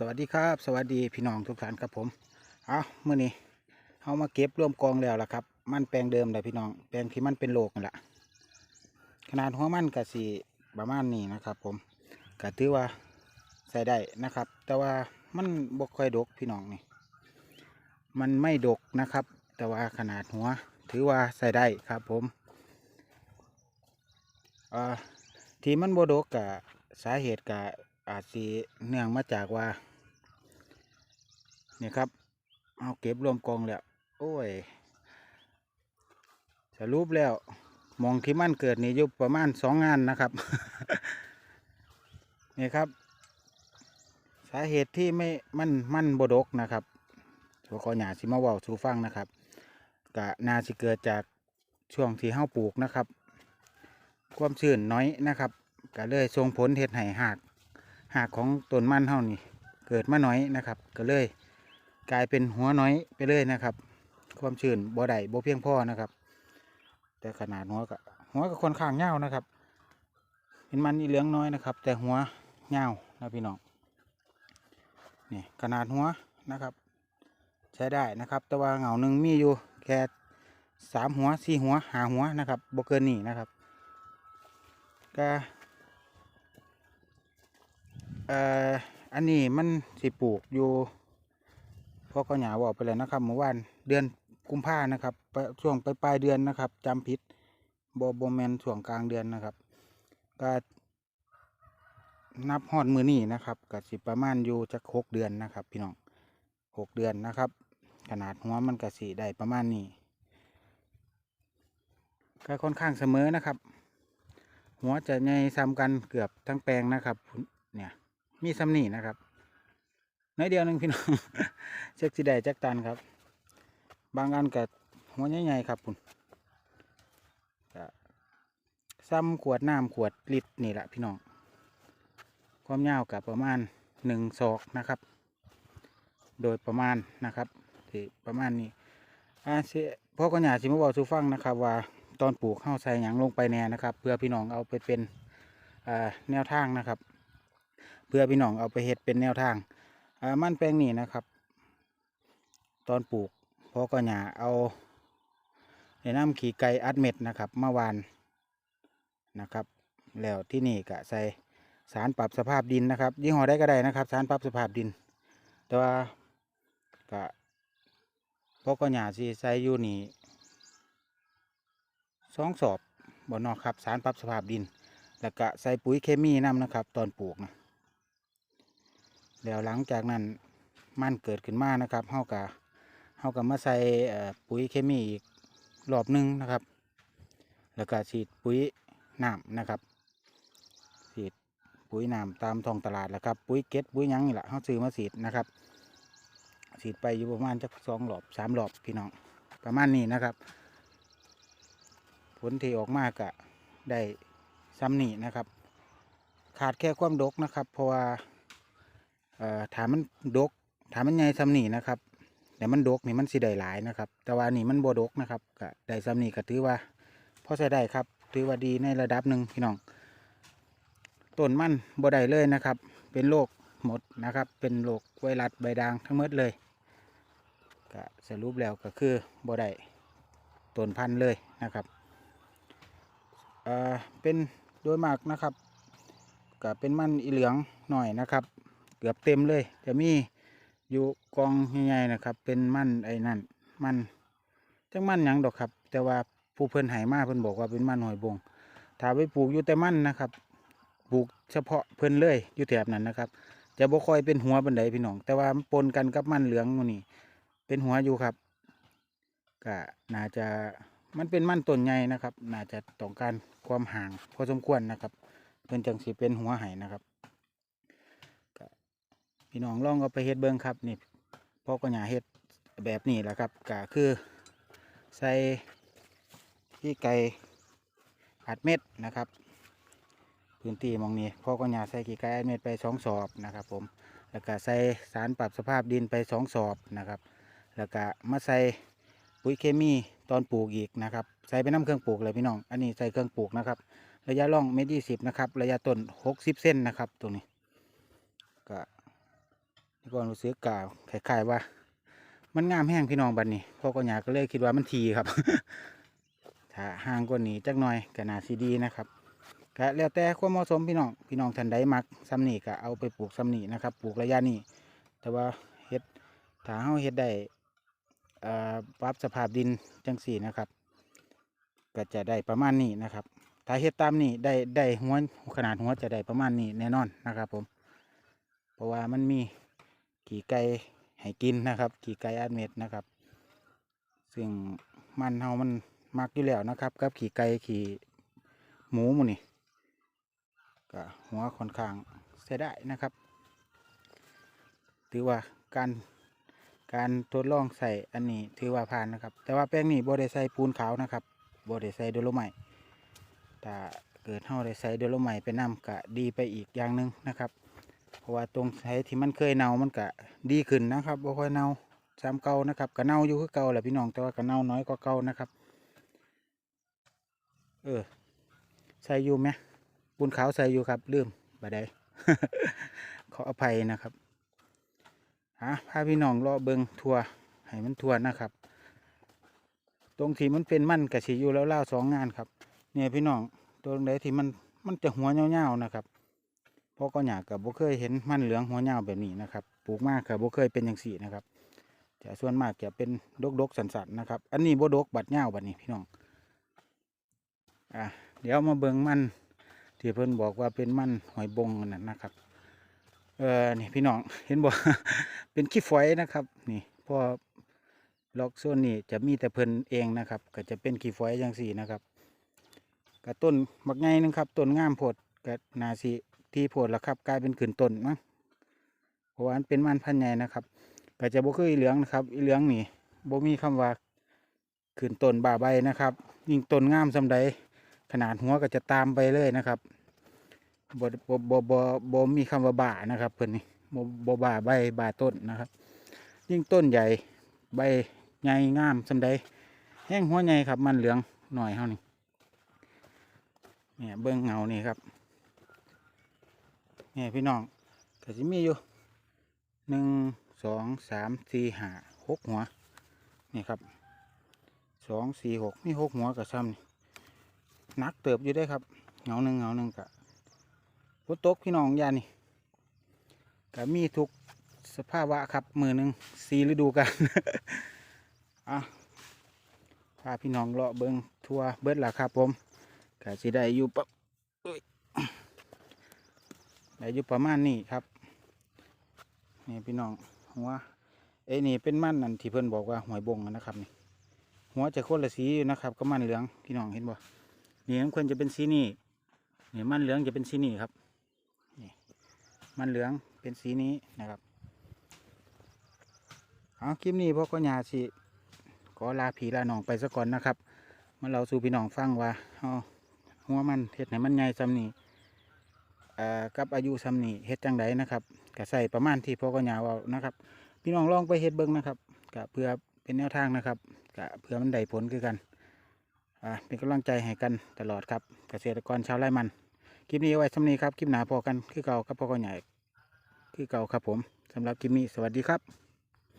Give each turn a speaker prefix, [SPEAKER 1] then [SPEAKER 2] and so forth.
[SPEAKER 1] สวัสดีครับ สวัสดีพี่น้องทุกท่านครับผม เอาเมื่อนี้เอามาเก็บรวมกองแล้วล่ะครับ มันแปลงเดิมเลยพี่น้อง แปลงที่มันเป็นโลกนั่นแหละขนาดหัวมันกะสีประมาณนี้นะครับ ผมกะถือว่าใส่ได้นะครับ แต่ว่ามันบกค่อยดกพี่น้องนี่ มันไม่ดกนะครับ แต่ว่าขนาดหัว ถือว่าใส่ได้ครับผมที่มันบดกกะสาเหตุกะอาจสีเนื่องมาจากว่า นี่ครับ เอาเก็บรวมกองแล้ว โอ้ย สรุปแล้วมองที่มันเกิดนี่อยู่ประมาณสองงานนะครับ นี่ครับ สาเหตุที่ไม่มันมันบดกนะครับตัวขอหยาสิมาว่าสู่ฟังนะครับกะนาสิเกิดจากช่วงที่เฮาปลูกนะครับ ความชื้นน้อยนะครับก็เลยส่งผลเห็ดให้หากหากของต้นมันเฮานี่เกิดมาน้อยนะครับ ก็เลย กลายเป็นหัวน้อยไปเลยนะครับ ความชื้นบ่ได้บ่เพียงพอนะครับ แต่ขนาดหัวก็หัวก็ค่อนข้างเงานะครับเป็นมันอีเหลืองน้อยนะครับ แต่หัวเงานะพี่น้องนี่ขนาดหัวนะครับ ใช้ได้นะครับ แต่ว่าเหงาหนึ่งมีอยู่แค่สามหัวสี่หัวหาหัวนะครับบ่เกินนี่นะครับก็เอ่ออันนี้มันสิปลูกอยู่ เพราะก็หยาบอกไปแล้วนะครับเมื่อวานเดือนกุมภานะครับช่วงปลายเดือนนะครับจำผิดบอบแมนช่วงกลางเดือนนะครับ ก็นับฮอดมือนี่นะครับก็สิประมาณอยู่จักหกเดือนนะครับ พี่น้องหกเดือนนะครับ ขนาดหัวมันก็สีได้ประมาณนี้ก็ค่อนข้างเสมอนะครับ หัวจะใหญ่ซ้ำกันเกือบทั้งแปลงนะครับ เนี่ยมีซ้ำนี่นะครับ น้อยเดียวนึงพี่น้องเช็คสีได้จักตันครับ บางอันกับหัวใหญ่ๆครับคุณซ้ำขวดน้ำขวดลิตรนี่แหละพี่น้อง ความยาวกับประมาณหนึ่งศอกนะครับ โดยประมาณนะครับที่ประมาณนี้อาเสพ่อก็อยาสิมาบอกสูฟังนะครับ ว่าตอนปลูกข้าวใส่หยังลงไปแน่นะครับ เพื่อพี่น้องเอาไปเป็นแนวทางนะครับ เพื่อพี่น้องเอาไปเฮ็ดเป็นแนวทาง มันแปลงนี่นะครับ ตอนปลูกพอก็หยาเอาในน้ำขี่ไก่อัดเม็ดนะครับเมื่อวานนะครับ แล้วที่นี่ก็ใส่สารปรับสภาพดินนะครับยี่ห้อได้ก็ได้นะครับ สารปรับสภาพดิน แต่ว่าก็พอก็หยาสิใส่อยู่นี่สองสอบบนนอกครับ สารปรับสภาพดิน แล้วก็ใส่ปุ๋ยเคมีน้ำนะครับ ตอนปลูกนะ แล้วหลังจากนั้นมันเกิดขึ้นมานะครับเฮากะเฮากะมาใส่เอ่ปุ๋ยเคมีอีกรอบหนึงนะครับ แล้วก็ฉีดปุ๋ยน้ำนะครับฉีดปุ๋ยน้ำตามท้องตลาดแหล้วครับปุ๋ยเก็ดปุ๋ยยังนี่แหละเฮาซื้อมาฉีดนะครับฉีดไปอยู่ประมาณจักสองรอบสามรอบพี่น้องประมาณนี้นะครับ ผลที่ออกมากะได้ซ้ำนี่นะครับ ขาดแค่ความดกนะครับ เพราะว่า เอ่อถามมันดกถามมันใหญ่ซ้ำนี่นะครับแต่มันดกนี่มันสิได้หลายนะครับ แต่ว่านี่มันบ่ดกนะครับก็ได้ซ้ำนี่ก็ถือว่าพอใช้ได้ครับถือว่าดีในระดับหนึ่งพี่น้องต้นมันบ่ได้เลยนะครับ เป็นโรคหมดนะครับ เป็นโรคไวรัสใบด่างทั้งหมดเลยก็สรุปแล้วก็คือบ่ได้ต้นพันธุ์เลยนะครับเอ่อเป็นโดยมากนะครับก็เป็นมันอีเหลืองหน่อยนะครับ เกือบเต็มเลย จะมีอยู่กองใหญ่ๆนะครับ เป็นมันไอ้นั่นมันจังมันหยังดอกครับ แต่ว่าผู้เพิ่นหายมาเพิ่นบอกว่าเป็นมันหอยบงถ้าไปปลูกอยู่แต่มันนะครับปลูกเฉพาะเพิ่นเลยอยู่แถบนั้นนะครับ จะบ่ค่อยเป็นหัวบันไดพี่น้อง แต่ว่ามันปนกันกับมันเหลืองมูนี่เป็นหัวอยู่ครับก็น่าจะมันเป็นมันต้นใหญ่นะครับ น่าจะต้องการความห่างพอสมควรนะครับเพิ่นจังสิเป็นหัวไห้นะครับ พี่น้องลองเอาไปเฮ็ดเบิ้งครับนี่พ่อก็อย่าเฮ็ดแบบนี้แหละครับก็คือใส่ที่ไก่อัดเม็ดนะครับ พื้นที่มองนี้พ่อก็อย่าใส่ขี้ไก่อัดเม็ดไปสองสอบนะครับ ผมแล้วก็ใส่สารปรับสภาพดินไปสองสอบนะครับแล้วก็มาใส่ปุ๋ยเคมีตอนปลูกอีกนะครับใส่ไปน้ำเครื่องปลูกเลยพี่น้องอันนี้ใส่เครื่องปลูกนะครับระยะร่องเมตรยี่สิบนะครับ ระยะต้นหกสิบเส้นนะครับตรงนี้ก็ ในความรู้สึกกล่าวคล้ายๆว่า มันงามแห้งพี่น้องบัดนี้พ่อก็อยากก็เลยคิดว่ามันทีครับ ถ้าห่างกว่านี้จักหน่อยก็น่าสิดีนะครับก็แล้วแต่ความเหมาะสมพี่น้องพี่น้องท่านใดมักซ้ำนี่ก็เอาไปปลูกซ้ำนี่นะครับ ปลูกระยะนี้แต่ว่าเฮ็ดถ้าเฮาเฮ็ดได้ปรับสภาพดินจังสี่นะครับ ก็จะได้ประมาณนี้นะครับ ถ้าเฮ็ดตามนี่ได้ได้หัวขนาดหัวจะได้ประมาณนี้แน่นอนนะครับผม เพราะว่ามันมี ขี่ไก่ให้กินนะครับ ขี่ไก่อัดเม็ดนะครับ ซึ่งมันเฮามันมักอยู่แล้วนะครับกับขี่ไก่ขี่หมูมูนี่ก็หัวค่อนข้างใช้ได้นะครับ ถือว่าการการทดลองใส่อันนี้ถือว่าผ่านนะครับ แต่ว่าแป้งนี่โบ่ได้ใส่ปูนขาวนะครับโบ่ได้ใส่โดโลไมต์ถ้าเกิดเฮาได้ใส่โดโลไมไปนำก็ดีไปอีกอย่างหนึ่งนะครับ ราะว่าตรงไสที่มันเคยเน่ามันก็ดีขึ้นนะครับบ่ค่อยเน่าซ้ำเก่านะครับก็เน่าอยู่คือเก่าแหละพี่น้องแต่ว่าก็เน่าน้อยกว่าเก่านะครับ เออใส่อยู่ไหมปูนขาวใส่อยู่ครับลืมบ่ได้ขออภัยนะครับฮะพาพี่น้องเลาะเบิงทัวให้มันทัวนะครับ ตรงที่มันเป็นมันกะสิอยู่แล้วเล่าสองงานครับ เนี่ยพี่น้องตรงไหนที่มันมันจะหัวเงาๆนะครับ เพราะก็อยากกับบ่เคยเห็นมันเหลืองหัวเงาแบบนี้นะครับ ปลูกมากกับบ่เคยเป็นอย่างสี่นะครับจะส่วนมากจะเป็นดกดกสันๆนะครับ อันนี้บ่ดกบัดเงาวบัดนี้พี่น้องอะเดี๋ยวมาเบิ่งมันที่เพิ่อนบอกว่าเป็นมันหอยบงนั่นนะครับ เออนี่พี่น้องเห็นบ่เป็นขี้ฝอยนะครับ นี่พอล็อกโซนนี่จะมีแต่เพิ่นเองนะครับ ก็จะเป็นขี้ฝอยอย่างสี่นะครับกับต้นบักไงนึงครับต้นงามโพดกับนาสี ที่โพดแล้วครับ กลายเป็นขืนต้นมั้งเพราะว่ามันเป็นมันพันใหญ่นะครับก็จะบ่คืออีเหลืองนะครับอีเหลืองนี่บ่มีคำว่าขืนต้นบ่าใบนะครับ ยิ่งต้นงามสำใดขนาดหัวก็จะตามไปเลยนะครับบ่บ่บ่บ่บ่มีคำว่าบ่านะครับเพิ่นนี่บ่บ่บ่าใบบ่าต้นนะครับ ยิ่งต้นใหญ่ใบใหญ่งามสำใดแห้งหัวใหญ่ครับ มันเหลืองหน่อยเท่านี้เนี่ยเบิ้องเงานี่ครับ นี่พี่น้องก็จะมีอยู่หนึ่งสองสามสี่ห้าหกหัว นี่ครับสองสี่หกมีหกหัวกับซ้ำนักเติบอยู่ได้ครับเงาหนึ่งเงาหนึ่งกะฝนตกพี่น้องยานี่ก็มีทุกสภาวะครับมือหนึ่งสีฤดูกันอะพาพี่น้องเลาะเบิงทัวเบิดล่ะครับผมก็สิได้อยู่ปะอุ๊ย ได้อยู่ประมาณนี้ครับ นี่พี่น้องหัวเอ้นี่เป็นมันนั่นที่เพิ่อนบอกว่าหวยบงนะครับนี่หัวจะโคนละสีอยู่นะครับ ก็มันเหลืองพี่น้องเห็นบ่นี่มันควรจะเป็นสีนี้นี่มันเหลืองจะเป็นสีนี้ครับนี่มันเหลืองเป็นสีนี้นะครับเอาคลิปนี้พ่อก็ยาสิขอลาผีลาหนองไปซะก่อนนะครับมาเราสู่พี่น้องฟังว่าเอาหัวมันเฮ็ดให้มันใหญ่ซ้ำนี่ กับอายุซ้ำนี่เฮ็ดจังไดนะครับก็ใส่ประมาณที่พ่อก็ยาเว่านะครับ พี่น้องลองไปเฮ็ดเบิ่งนะครับก็เพื่อเป็นแนวทางนะครับก็เพื่อมันได้ผลคือกันอ่าเป็นกำลังใจให้กันตลอดครับเกษตรกรชาวไร่มัน คลิปนี้เอาไว้ซ้ำนี้ครับคลิปหนาพอกันคือเก่ากับพ่อก็ใหญ่คือเก่าครับผมสำหรับคลิปนี้สวัสดีครับ